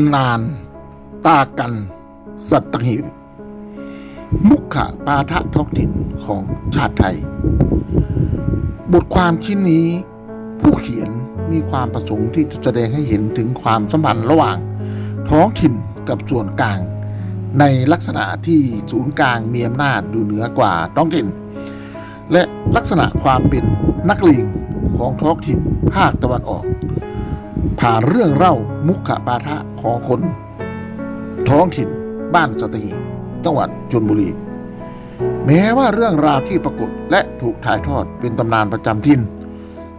ำนาน ตากัน สัตหีบมุขะปาทะท้องถิ่นของชาติไทย บทความชิ้นนี้ผู้เขียนมีความประสงค์ที่จะแสดงให้เห็นถึงความสัมพันธ์ระหว่างท้องถิ่นกับส่วนกลาง ในลักษณะที่ศูนย์กลางมีอำนาจอยู่เหนือกว่าท้องถิ่น และลักษณะความเป็นนักเลงของท้องถิ่นภาคตะวันออก ผ่านเรื่องเล่ามุขปาทะของคน ท้องถิ่นบ้านสตีจังหวัดชลบุรี แม้ว่าเรื่องราวที่ปรากฏและถูกถ่ายทอดเป็นตำนานประจำถิ่น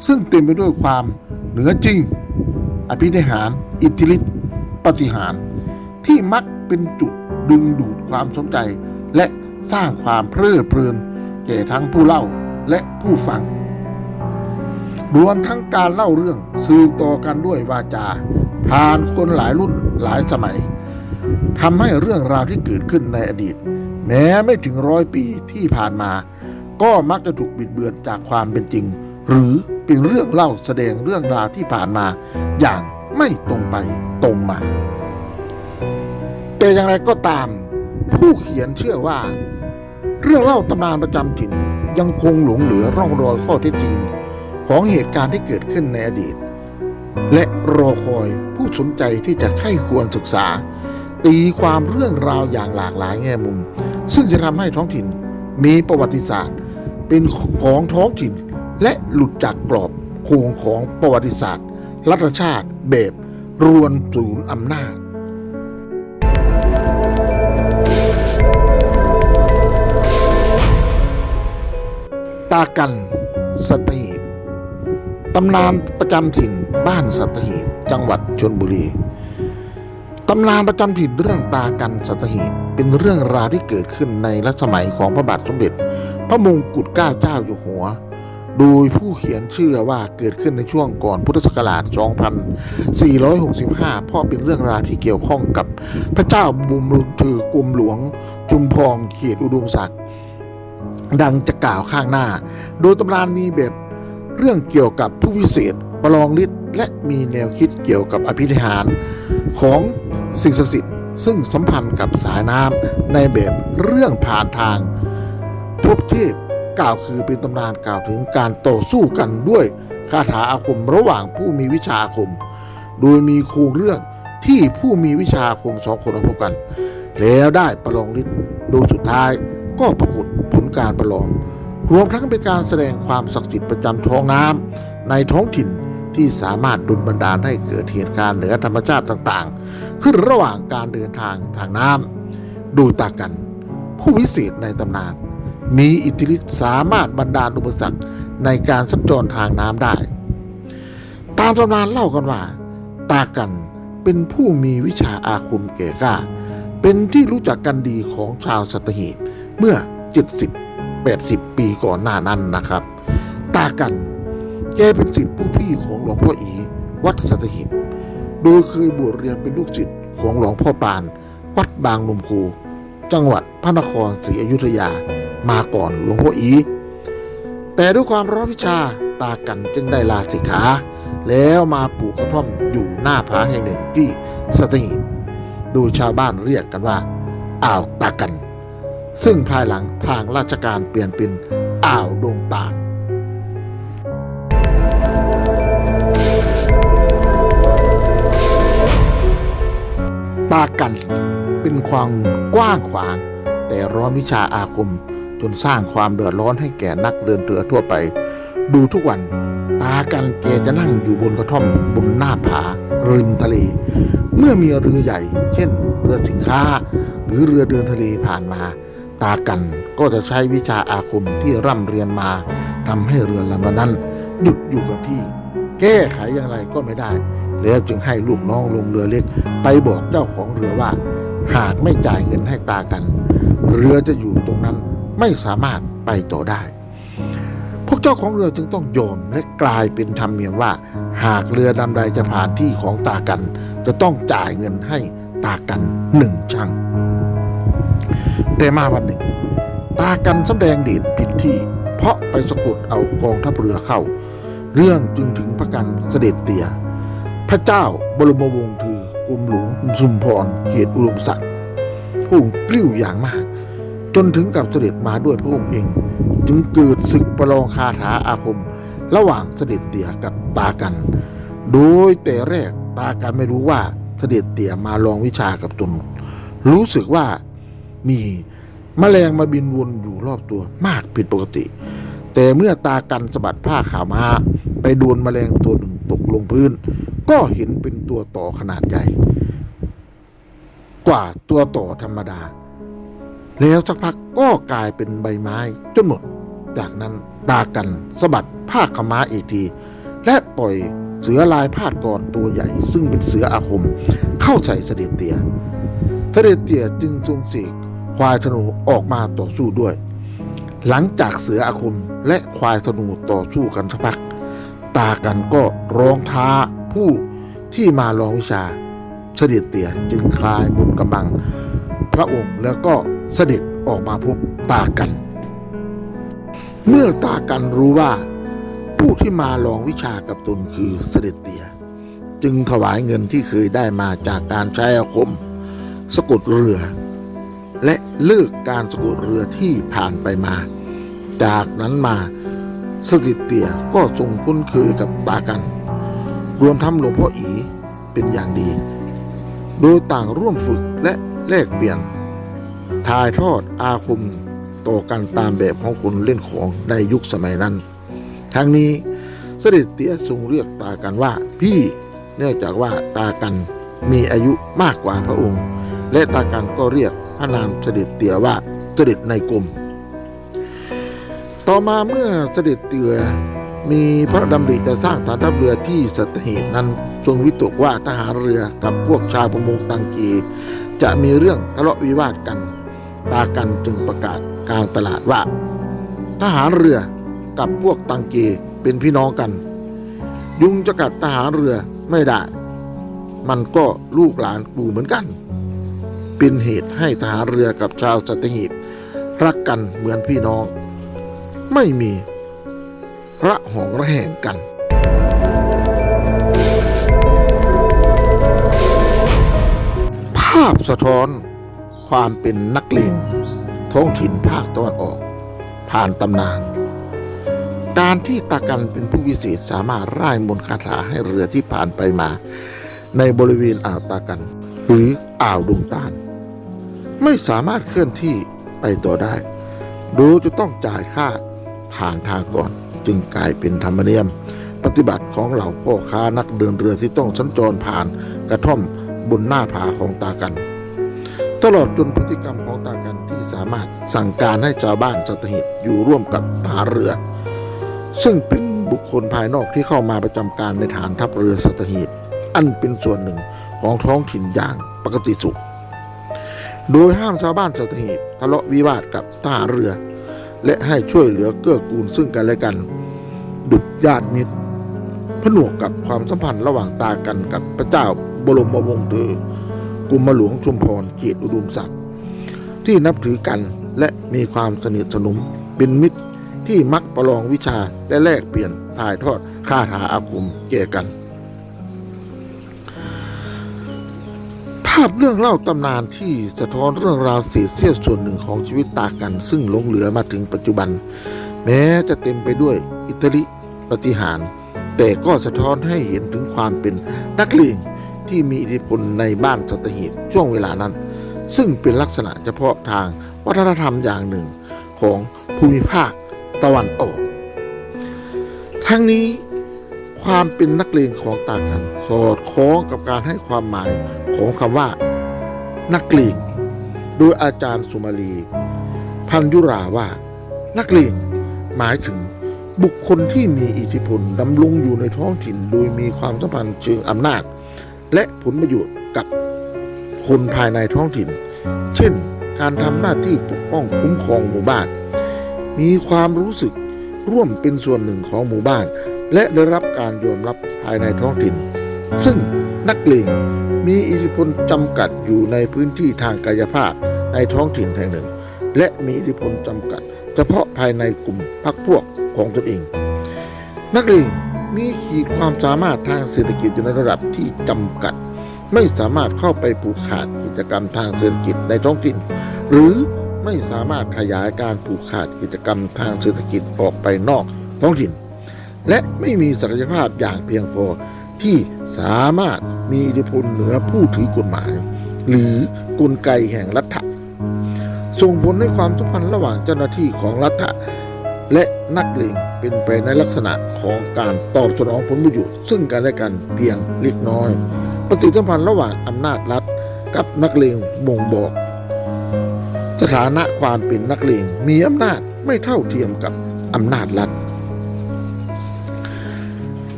ซึ่งเต็มไปด้วยความเหนือจริง อภินิหาร อิทธิฤทธิปฏิหาร ที่มักเป็นจุดดึงดูดความสนใจ และสร้างความเพลิดเพลินแก่ทั้งผู้เล่าและผู้ฟัง รวมทั้งการเล่าเรื่องสืบต่อกันด้วยวาจา ผ่านคนหลายรุ่นหลายสมัยทำให้เรื่องราวที่เกิดขึ้นในอดีต แม้ไม่ถึงร้อยปีที่ผ่านมา ก็มักจะถูกบิดเบือนจากความเป็นจริง หรือเป็นเรื่องเล่าแสดงเรื่องราวที่ผ่านมา อย่างไม่ตรงไปตรงมา แต่อย่างไรก็ตาม ผู้เขียนเชื่อว่า เรื่องเล่าตำนานประจำถิ่นยังคงหลงเหลือร่องรอยข้อเท็จจริง ของเหตุการณ์ที่เกิดขึ้นในอดีต และรอคอยผู้สนใจที่จะไข้ควรศึกษา ตีความเรื่องราวอย่างหลากหลายแง่มุม ซึ่งจะทำให้ท้องถิ่นมีประวัติศาสตร์ เป็นของท้องถิ่น และหลุดจากกรอบโครงของประวัติศาสตร์ รัฐชาติแบบรวนศูนย์อำนาจตากันสตหี ตำนานประจำถิ่นบ้านสัตหีบจังหวัดชนบุรี ตำนานประจำถิ่นเรื่องตากันสัตหีบเป็นเรื่องราวที่เกิดขึ้นในรัชสมัยของพระบาทสมเด็จ พระมงกุฎเกล้าเจ้าอยู่หัว โดยผู้เขียนเชื่อว่าเกิดขึ้นในช่วงก่อนพุทธศักราช 2465 เพราะเป็นเรื่องราวที่เกี่ยวข้องกับพระเจ้าบุมรุนถือกรมหลวง จุมพองเขตอุดมศักดิ์ดังจะกล่าวข้างหน้า โดยตำรานมีแบบ เรื่องเกี่ยวกับผู้วิเศษประลองฤทธิ์และมีแนวคิดเกี่ยวกับอภินิหารของสิ่งศักดิ์สิทธิ์ซึ่งสัมพันธ์กับสายน้ำในแบบเรื่องผ่านทางภพเทพกล่าวคือเป็นตำนานกล่าวถึงการต่อสู้กันด้วยคาถาอาคมระหว่างผู้มีวิชาอาคม โดยมีโครงเรื่องที่ผู้มีวิชาอาคมสองคนมาพบกัน แล้วได้ประลองฤทธิ์โดยสุดท้ายก็ปรากฏผลการประลอง รวมทั้งเป็นการแสดงความศักดิ์สิทธิ์ประจำท้องน้ำในท้องถิ่นที่สามารถดุลบันดาลให้เกิดเหตุการณ์เหนือธรรมชาติต่างๆ ขึ้นระหว่างการเดินทางทางน้ำดูตากัน ผู้วิเศษในตำนาน มีอิทธิฤทธิ์สามารถบันดาลอุปสรรคในการสัญจรทางน้ำได้ ตามตำนานเล่ากันว่า ตากันเป็นผู้มีวิชาอาคมเก่กล้า เป็นที่รู้จักกันดีของชาวสัตหีบเมื่อ 70 80 ปีก่อนหน้านั้นนะครับตากันแกเป็นศิษย์ผู้พี่ของหลวงพ่ออี วัดสัตหีบโดยเคยบวชเรียนเป็นลูกศิษย์ของหลวงพ่อปาน วัดบางนมคูจังหวัดพระนครศรีอยุธยามาก่อนหลวงพ่ออี แต่ด้วยความร้อนวิชาตากันจึงได้ลาสิกขาแล้วมาปลูกกระท่อมอยู่หน้าผาแห่งหนึ่งที่สัตหีบโดยชาวบ้านเรียกกันว่าอ่าวตากัน ซึ่งภายหลังทางราชการเปลี่ยนเป็นอ่าวดงตาลตากันเป็นความกว้างขวาง แต่ร้อนวิชาอาคมจนสร้างความเดือดร้อนให้แก่นักเดินเรือทั่วไป ดูทุกวัน ตากันแกจะนั่งอยู่บนกระท่อมบนหน้าผาริมทะเล เมื่อมีเรือใหญ่ เช่น เรือสินค้า หรือเรือเดินทะเลผ่านมา ตากัน ก็จะใช้วิชาอาคมที่ร่ำเรียนมาทำให้เรือลำนั้นหยุดอยู่กับที่ แก้ไขอย่างไรก็ไม่ได้ แล้วจึงให้ลูกน้องลงเรือเล็ก ไปบอกเจ้าของเรือว่า หากไม่จ่ายเงินให้ตากัน เรือจะอยู่ตรงนั้นไม่สามารถไปต่อได้ พวกเจ้าของเรือจึงต้องยอมและกลายเป็นธรรมเนียมว่า หากเรือลำใดจะผ่านที่ของตากัน จะต้องจ่ายเงินให้ตากันหนึ่งช่ง แต่มาวันหนึ่ง ตากันสำแดงเดชผิดที่ เพราะไปสะกดเอากองทัพเรือเข้า เรื่องจึงถึงพระกันเสด็จเตีย พระเจ้าบรมวงศ์ถือกรมหลวงสุมพรเขตอุดมศักดิ์พระองค์กลิ้วอย่างมาก จนถึงกับเสด็จมาด้วยพระองค์เอง จึงเกิดศึกประลองคาถาอาคม ระหว่างเสด็จเตียกับตากัน โดยแต่แรกตากันไม่รู้ว่าเสด็จเตี่ยมาลองวิชากับตนรู้สึกว่า มีแมลงมาบินวนอยู่รอบตัวมากผิดปกติ แต่เมื่อตากันสะบัดผ้าขาวม้า ไปโดนแมลงตัวหนึ่งตกลงพื้น ก็เห็นเป็นตัวต่อขนาดใหญ่ กว่าตัวต่อธรรมดา แล้วสักพักก็กลายเป็นใบไม้จนหมด จากนั้นตากันสะบัดผ้าขาวม้าอีกที และปล่อยเสือลายพาดกรตัวใหญ่ ซึ่งเป็นเสืออาคม เข้าใส่เสด็จเตีย เสด็จเตียจึงทรงเสก ควายธนูออกมาต่อสู้ด้วย หลังจากเสืออาคมและควายธนูต่อสู้กันสักพัก ตากันก็ร้องท้าผู้ที่มาลองวิชา เสด็จเตี่ยจึงคลายมุนกำบัง พระองค์แล้วก็เสด็จออกมาพบตากัน เมื่อตากันรู้ว่า ผู้ที่มาลองวิชากับตนคือเสด็จเตี่ยจึงถวายเงินที่เคยได้มาจากการใช้อาคม สะกดเรือ และเลิกการสะกดเรือที่ผ่านไปมา จากนั้นมาสถิตเตียก็ทรงคุ้นเคยกับตากัน รวมทั้งหลวงพ่ออีเป็นอย่างดี โดยต่างร่วมฝึกและแลกเปลี่ยน ถ่ายทอดอาคมต่อกันตามแบบของคนเล่นของในยุคสมัยนั้น ทั้งนี้เสด็จเตียทรงเรียกตากันว่าพี่เนื่องจากว่าตากันมีอายุมากกว่าพระองค์ และตากันก็เรียก ระนามเสด็จเตี่ยว่าเสด็จในกรมต่อมาเมื่อเสด็จเตี่ยมีพระดำริจะสร้างฐานทัพเรือที่สัตหีบนั้นทรงวิตกว่าทหารเรือกับพวกชาวประมงตังกี จะมีเรื่องทะเลาะวิวาทกัน ตากันจึงประกาศกลางตลาดว่า ทหารเรือกับพวกตังกีเป็นพี่น้องกัน ยุงจะกัดทหารเรือไม่ได้ มันก็ลูกหลานกูเหมือนกัน เป็นเหตุให้ทหารเรือกับชาวสัตหีบรักกันเหมือนพี่น้อง ไม่มีระหองระแหงกัน ภาพสะท้อนความเป็นนักเลงท้องถิ่นภาคตะวันออก ผ่านตำนาน การที่ตากันเป็นผู้วิเศษสามารถร่ายมนต์คาถาให้เรือที่ผ่านไปมา ในบริเวณอ่าวตากัน หรืออ่าวดงตาล ไม่สามารถเคลื่อนที่ไปต่อได้ดยจะต้องจ่ายค่าผ่านทางก่อน จึงกลายเป็นธรรมเนียม ปฏิบัติของเหล่าพ่อค้านักเดินเรือที่ต้องสัญจรผ่านกระท่อมบนหน้าผาของตากัน ตลอดจนพฤติกรรมของตากันที่สามารถสั่งการให้ชาวบ้านสัตหีบอยู่ร่วมกับทหารเรือ ซึ่งเป็นบุคคลภายนอกที่เข้ามาประจำการในฐานทัพเรือสัตหีบอันเป็นส่วนหนึ่งของท้องถิ่นอย่างปกติสุข โดยห้ามชาวบ้านสัตหีบทะเลาะวิวาทกับทหารเรือ และให้ช่วยเหลือเกื้อกูลซึ่งกันและกัน ดุจญาติมิตรผนวกกับความสัมพันธ์ระหว่างตากันกับพระเจ้าบรมวงศ์เธอกรมหลวงชุมพรเขตอุดมศักดิ์ที่นับถือกันและมีความสนิทสนมเป็นมิตรที่มักประลองวิชาและแลกเปลี่ยนถ่ายทอดคาถาอาคมแก่กันาพเรื่องเล่าตำนานที่สะท้อนเรื่องราวเศษเสี้ยวส่วนหนึ่งของชีวิตตากัน ซึ่งหลงเหลือมาถึงปัจจุบัน แม้จะเต็มไปด้วยอิทธิฤทธิปฏิหาร แต่ก็สะท้อนให้เห็นถึงความเป็นนักเลงที่มีอิทธิพลในบ้านสัตหีบช่วงเวลานั้น ซึ่งเป็นลักษณะเฉพาะทางวัฒนธรรมอย่างหนึ่งของภูมิภาคตะวันออก ทั้งนี้ ความเป็นนักเลงของต่างกัน สอดคล้องกับการให้ความหมายของคำว่า นักเลงโดยอาจารย์สุมาลี พันยุราว่า นักเลงหมายถึงบุคคลที่มีอิทธิพลดำรงอยู่ในท้องถิ่น โดยมีความสัมพันธ์เชิงอำนาจ และผลประโยชน์กับคนภายในท้องถิ่น เช่น การทำหน้าที่ปกป้องคุ้มครองหมู่บ้าน มีความรู้สึกร่วมเป็นส่วนหนึ่งของหมู่บ้าน และได้รับการยอมรับภายในท้องถิ่น ซึ่งนักเลงมีอิทธิพลจำกัดอยู่ในพื้นที่ทางกายภาพในท้องถิ่นแห่งหนึ่ง และมีอิทธิพลจำกัด เฉพาะภายในกลุ่มพรรคพวกของตนเอง นักเลงมีขีดความสามารถทางเศรษฐกิจอยู่ในระดับที่จำกัด ไม่สามารถเข้าไปผูกขาดกิจกรรมทางเศรษฐกิจในท้องถิ่น หรือไม่สามารถขยายการผูกขาดกิจกรรมทางเศรษฐกิจออกไปนอกท้องถิ่น และไม่มีศักยภาพอย่างเพียงพอที่สามารถมีอิทธิพลเหนือผู้ถือกฎหมาย หรือกลไกแห่งรัฐะส่งผลให้ความสัมพันธ์ระหว่างเจ้าหน้าที่ของรัฐะและนักเลงเป็นไปในลักษณะของการตอบสนองผลประโยชน์ซึ่งกันและกันเพียงเล็กน้อย ปฏิสัมพันธ์ระหว่างอำนาจรัฐกับนักเลงบ่งบอก สถานะความเป็นนักเลงมีอำนาจไม่เท่าเทียมกับอำนาจรัฐ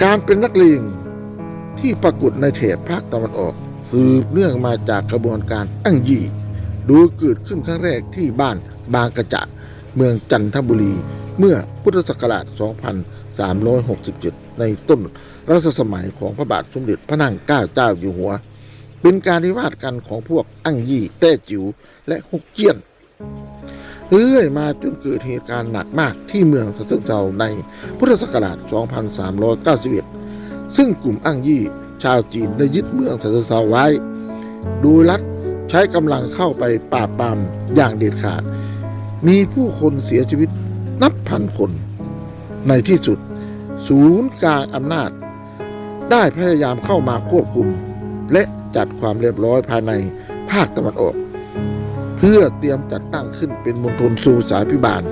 การเป็นนักเลงที่ปรากฏในแถบภาคตะวันออก สืบเนื่องมาจากกระบวนการอั้งยี่ดยเกิดขึ้นครั้งแรกที่บ้านบางกระจะเมืองจันทบุรี เมื่อพุทธศักราช 2367 ในต้นรัชสมัยของพระบาทสมเด็จพระนั่งเกล้าเจ้าอยู่หัว เป็นการวิวาทกันของพวกอั้งยี่แต้จิ๋วและฮกเกี้ยน เรื่อยมาจนเกิดเหตุการณ์หนักมากที่เมืองสะเซิงเซาในพุทธศักราช 2391 ซึ่งกลุ่มอั้งยี่ชาวจีนได้ยึดเมืองสะเซิงเซาไว้ โดยรัฐใช้กำลังเข้าไปปราบปรามอย่างเด็ดขาด มีผู้คนเสียชีวิตนับพันคน ในที่สุด ศูนย์กลางอำนาจ ได้พยายามเข้ามาควบคุม และจัดความเรียบร้อยภายในภาคตะวันออก พื่อเตรียมจัดตั้งขึ้นเป็นมณฑลสู่สายพิบาล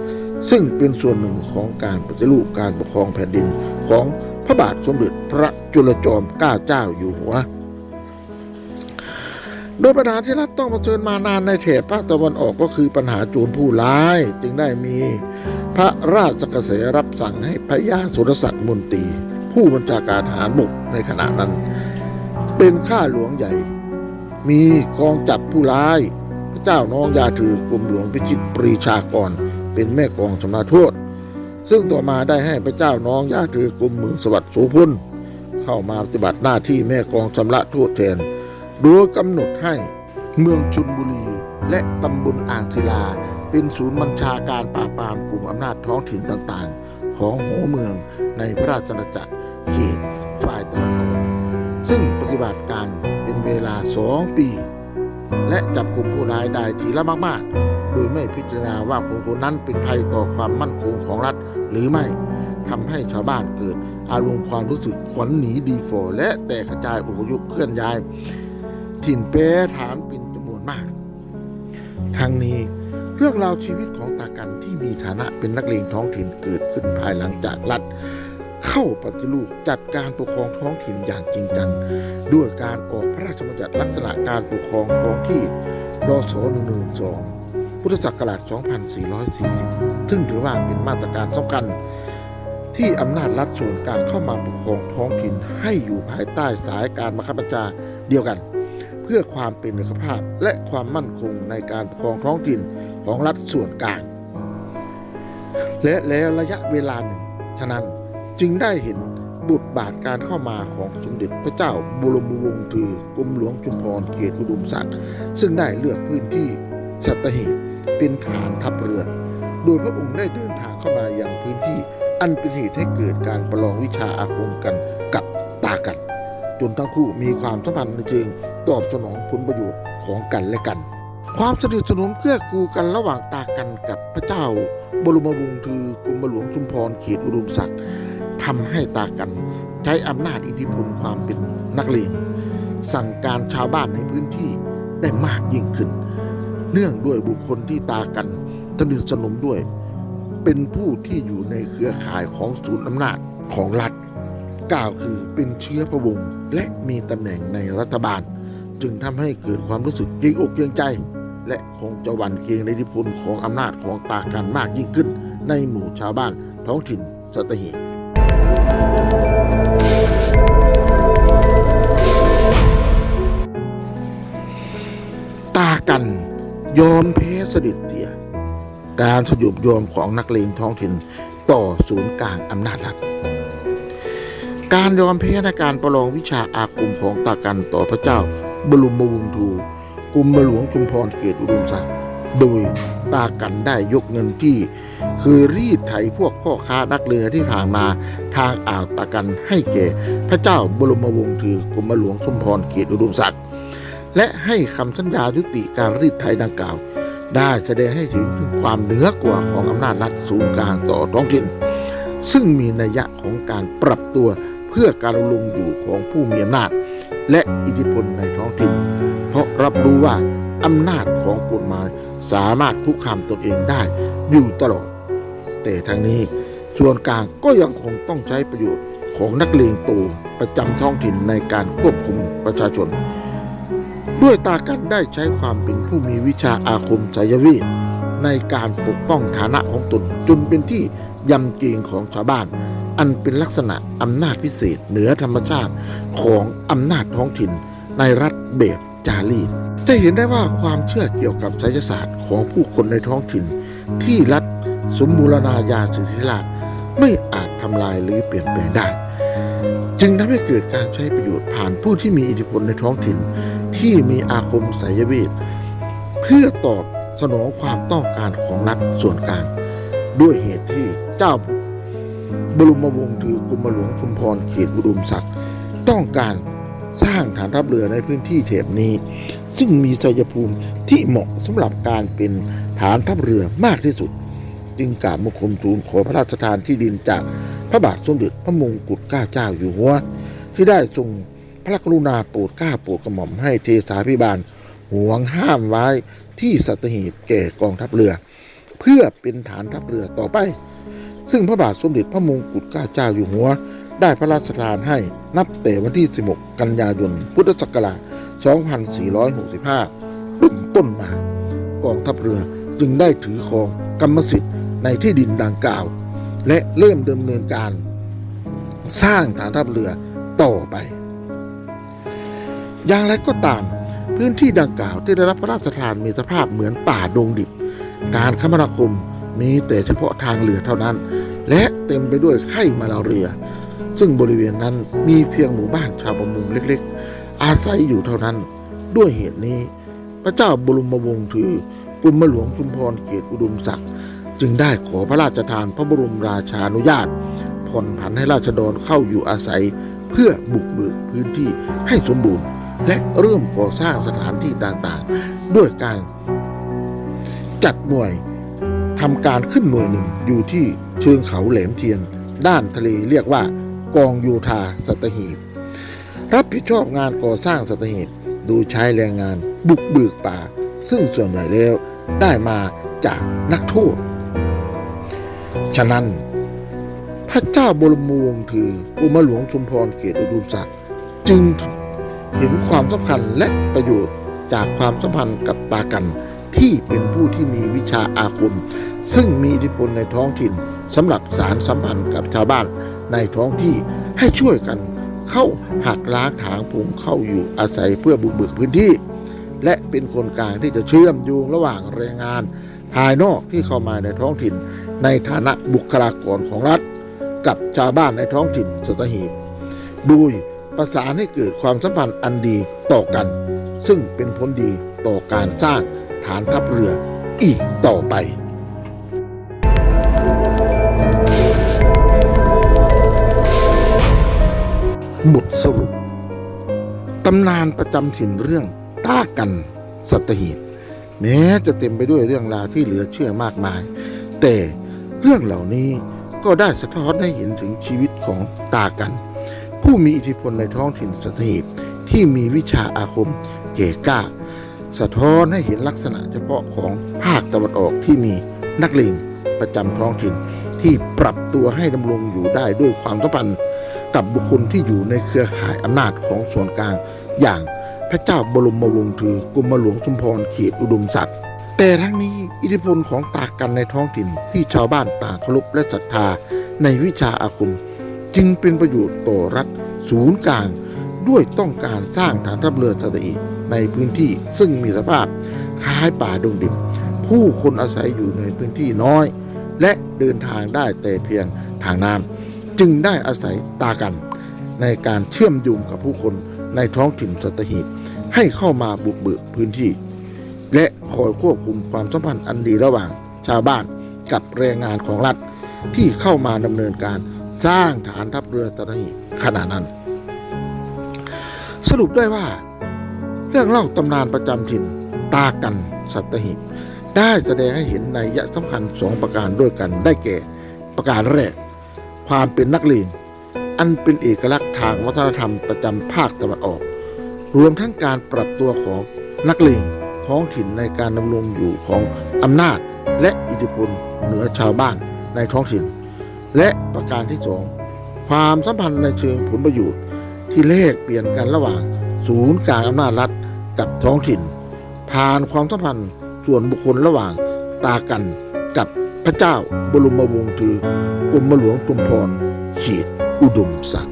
ซึ่งเป็นส่วนหนึ่งของการปฏิรูปการปกครองแผ่นดินของพระบาทสมเด็จพระจุลจอมเกล้าเจ้าอยู่หัว โดยปัญหาที่รัฐต้องเผชิญมานานในแถบภาคตะวันออกก็คือปัญหาโจรผู้ร้าย จึงได้มีพระราชกระแสรับสั่งให้พระยาสุรศักดิ์มนตรีผู้บัญชาการทหารบกในขณะนั้น เป็นข้าหลวงใหญ่ มีกองจับผู้ร้าย เจ้าน้องยาถือกรมหลวงพิจิตรปรีชากร เป็นแม่กองชำนาญโทษ ซึ่งต่อมาได้ให้พระเจ้าน้องยาถือกรมเมืองสวัสดิ์โสพลเข้ามาปฏิบัติหน้าที่แม่กองชำระโทษแทน โดยกำหนดให้เมืองชุนบุรี และตำบลอ่างศิลา เป็นศูนย์บัญชาการปราบปรามกลุ่มอำนาจท้องถิ่นต่างๆ ของหัวเมืองในพระราชอาณาจักรเขตฝ่ายตะวันออกซึ่งปฏิบัติการเป็นเวลาสองปี และจับกลุ่มผู้ร้ายได้ทีละมาก ๆ โดยไม่พิจารณาว่าคนคนนั้นเป็นภัยต่อความมั่นคงของรัฐหรือไม่ทำให้ชาวบ้านเกิด อารมณ์ความรู้สึกขวัญหนีดีฟอร์และแตกกระจายอพยพเคลื่อนย้าย ถิ่นแปรฐานเป็นจำนวนมาก ทั้งนี้เรื่องราวชีวิตของตากันที่มีฐานะเป็นนักเลงท้องถิ่นเกิดขึ้นภายหลังจากรัฐ เข้าปฏิรูปจัดการปกครองท้องถิ่นอย่างจริงจัง ด้วยการออกพระราชบัญญัติลักษณะการปกครองท้องที่รศ112 พุทธศักราช 2440 ซึ่งถือว่าเป็นมาตรการสำคัญ ที่อำนาจรัฐส่วนกลางเข้ามาปกครองท้องถิ่นให้อยู่ภายใต้สายการบังคับบัญชาเดียวกัน เพื่อความเป็นเอกภาพและความมั่นคงในการปกครองท้องถิ่นของรัฐส่วนกลางและแล้วระยะเวลาหนึ่ง ฉะนั้น จึงได้เห็นบทบาทการเข้ามาของสมเด็จพระเจ้าบรมวงศ์ถือกรมหลวงชุมพรเขตอุดมศักดิ์ซึ่งได้เลือกพื้นที่สัตหีบเป็นฐานทัพเรือ โดยพระองค์ได้เดินทางเข้ามาอย่างพื้นที่ อันเป็นเหตุให้เกิดการประลองวิชาอาคมกันกับตากัน จนทั้งคู่มีความสัมพันธ์ในเชิงตอบสนองผลประโยชน์ของกันและกัน ความสนิทสนมเกื้อกูลกันระหว่างตากันกับพระเจ้า บรมวงศ์ถือกรมหลวงชุมพรเขตอุดมศักดิ์ ทำให้ตากันใช้อำนาจอิทธิพลความเป็นนักเลงสั่งการชาวบ้านในพื้นที่ได้มากยิ่งขึ้น เนื่องด้วยบุคคลที่ตากันสนิทสนมด้วย เป็นผู้ที่อยู่ในเครือข่ายของศูนย์อำนาจของรัฐกล่าวคือเป็นเชื้อพระวงศ์และมีตำแหน่งในรัฐบาล จึงทำให้เกิดความรู้สึกเกรงอกเกรงใจ และคงจะหวั่นเกรงในอิทธิพลของอำนาจของตากันมากยิ่งขึ้น ในหมู่ชาวบ้านท้องถิ่นสตหีบ ตากันยอมแพ้เสด็จเตี่ยการสยบยอมของนักเลงท้องถิ่นต่อศูนย์กลางอำนาจรัฐ การยอมแพ้ในการประลองวิชาอาคมของตากันต่อพระเจ้าบรมวงศ์ทูกรมหลวงชุมพรเขตอุดมศักดิ์โดยตากันได้ยกเงินที่ คยรีดไถพวกพ่อค้านักเรือที่ผ่านมาทางอ่าวตากันให้แก่ พระเจ้าบรมวงศ์ถือกรมหลวงชุมพรเขตอุดมศักดิ์และให้คำสัญญายุติการรีดไถดังกล่าว ได้แสดงให้ถึงความเหนือกว่าของอำนาจรัฐศูนย์กลางต่อท้องถิ่น ซึ่งมีนัยยะของการปรับตัวเพื่อการลงอยู่ของผู้มีอำนาจ และอิทธิพลในท้องถิ่น เพราะรับรู้ว่าอำนาจของกฎหมายสามารถคุกคามตนเองได้อยู่ตลอด แต่ทั้งนี้ส่วนกลางก็ยังคงต้องใช้ประโยชน์ของนักเลงตูประจำท้องถิ่นในการควบคุมประชาชน ด้วยตากันได้ใช้ความเป็นผู้มีวิชาอาคมไสยเวทในการปกป้องฐานะของตนจนเป็นที่ยำเกรงของชาวบ้าน อันเป็นลักษณะอำนาจพิเศษเหนือธรรมชาติของอำนาจท้องถิ่นในรัฐเบบจารีจะเห็นได้ว่าความเชื่อเกี่ยวกับไสยศาสตร์ของผู้คนในท้องถิ่น ที่รัฐ สมบูรณาญาสิทธิราชไม่อาจทำลายหรือเปลี่ยนแปลงได้ จึงทำให้เกิดการใช้ประโยชน์ผ่านผู้ที่มีอิทธิพลในท้องถิ่น ที่มีอาคมไสยเวทเพื่อตอบสนองความต้องการของรัฐส่วนกลาง ด้วยเหตุที่เจ้าบรมวงศ์ถือกรมหลวงชุมพรเขตอุดมศักดิ์ต้องการสร้างฐานทัพเรือในพื้นที่เถบนี้ ซึ่งมีชัยภูมิที่เหมาะสำหรับการเป็นฐานทัพเรือมากที่สุด จึงกราบมงคลทูลขอพระราชทานที่ดินจากพระบาทสมเด็จพระมงกุฎเกล้าเจ้าอยู่หัว ที่ได้ทรงพระกรุณาโปรดเกล้าโปรดกระหม่อมให้เทสาพิบาลห่วงห้ามไว้ที่สัตหีบแก่กองทัพเรือ เพื่อเป็นฐานทัพเรือต่อไป ซึ่งพระบาทสมเด็จพระมงกุฎเกล้าเจ้าอยู่หัว ได้พระราชทานให้นับแต่วันที่ 16 กันยายนพุทธศักราช 2465 เป็นต้นมากองทัพเรือจึงได้ถือครองกรรมสิทธิ์ ในที่ดินดังกล่าว และเริ่มดำเนินการ สร้างฐานทัพเรือต่อไป อย่างไรก็ตาม พื้นที่ดังกล่าวที่ได้รับพระราชทานมีสภาพเหมือนป่าดงดิบ การคมนาคมมีแต่เฉพาะทางเรือเท่านั้น และเต็มไปด้วยไข้มาลาเรีย ซึ่งบริเวณนั้นมีเพียงหมู่บ้านชาวประมงเล็กๆ อาศัยอยู่เท่านั้น ด้วยเหตุนี้ พระเจ้าบรมวงศ์ถือกรมหลวงชุมพรเขตอุดมศักดิ์ จึงได้ขอพระราชทานพระบรมราชานุญาตผ่อนผันให้ราษฎรเข้าอยู่อาศัย เพื่อบุกเบิกพื้นที่ให้สมบูรณ์ และเริ่มก่อสร้างสถานที่ต่างๆ ด้วยการจัดหน่วยทำการขึ้นหน่วยหนึ่งอยู่ที่เชิงเขาแหลมเทียน ด้านทะเลเรียกว่ากองโยธาสัตหีบ รับผิดชอบงานก่อสร้างสัตหีบโดยใช้แรงงานบุกเบิกป่า ซึ่งส่วนใหญ่แล้วได้มาจากนักโทษ ฉะนั้น พระเจ้าบรมวงศ์ถือกรมาหลวงชุมพรเขตอุดมศักดิ์จึงเห็นความสำคัญและประโยชน์จากความสัมพันธ์กับตากันที่เป็นผู้ที่มีวิชาอาคม ซึ่งมีอิทธิพลในท้องถิ่นสำหรับสารสัมพันธ์กับชาวบ้านในท้องที่ให้ช่วยกันเข้าหักล้างถางผงเข้าอยู่อาศัยเพื่อบุกเบิกพื้นที่ และเป็นคนกลางที่จะเชื่อมโยงระหว่างแรงงานภายนอกที่เข้ามาในท้องถิ่น ในฐานะบุคลากรของรัฐ กับชาวบ้านในท้องถิ่นสัตหีบโดยประสานให้เกิดความสัมพันธ์อันดีต่อกัน ซึ่งเป็นผลดีต่อการสร้างฐานทัพเรืออีกต่อไปบทสรุป ตำนานประจำถิ่นเรื่องตากันสัตหีบแม้จะเต็มไปด้วยเรื่องราวที่เหลือเชื่อมากมาย แต่ เรื่องเหล่านี้ก็ได้สะท้อนให้เห็นถึงชีวิตของตากัน ผู้มีอิทธิพลในท้องถิ่นสัตหีบที่มีวิชาอาคมเก่ก้า สะท้อนให้เห็นลักษณะเฉพาะของภาคตะวันออกที่มีนักเลงประจำท้องถิ่นที่ปรับตัวให้ดำรงอยู่ได้ด้วยความสัมพันธ์กับบุคคลที่อยู่ในเครือข่ายอำนาจของส่วนกลาง อย่างพระเจ้าบรมวงศ์ถือกรมหลวงชุมพรเขตอุดมศักดิ์ แต่ทั้งนี้อิทธิพลของตากันในท้องถิ่นที่ชาวบ้านต่างเคารพและศรัทธาในวิชาอาคม จึงเป็นประโยชน์ต่อรัฐศูนย์กลาง ด้วยต้องการสร้างฐานทัพเรือสตหีในพื้นที่ซึ่งมีสภาพคล้ายป่าดงดิบ ผู้คนอาศัยอยู่ในพื้นที่น้อย และเดินทางได้แต่เพียงทางน้ำจึงได้อาศัยตากัน ในการเชื่อมโยงกับผู้คนในท้องถิ่นสตหีบให้เข้ามาบุกเบิกพื้นที่ อยควบคุมความสัมพันธ์อันดีระหว่างชาวบ้านกับแรงงานของรัฐที่เข้ามาดำเนินการสร้างฐานทัพเรือสัตหีบขณะนั้น สรุปได้ว่า เรื่องเล่าตำนานประจำถิ่นตากันสัตหิบได้แสดงให้เห็นในยะสำคัญสองประการด้วยกันได้แก่ ประการแรก ความเป็นนักเลงอันเป็นเอกลักษณ์ทางวัฒนธรรมประจำภาคตะวันออก รวมทั้งการปรับตัวของนักเลง ท้องถิ่นในการดำรงอยู่ของอำนาจ และอิทธิพลเหนือชาวบ้านในท้องถิ่น และประการที่สองความสัมพันธ์ในเชิงผลประโยชน์ ที่แลกเปลี่ยนกันระหว่างศูนย์กลางอำนาจรัฐกับท้องถิ่น ผ่านความสัมพันธ์ส่วนบุคคลระหว่างตากันกับพระเจ้าบรมวงศ์ถือกรมหลวงตุมพรเขตอุดมศักดิ์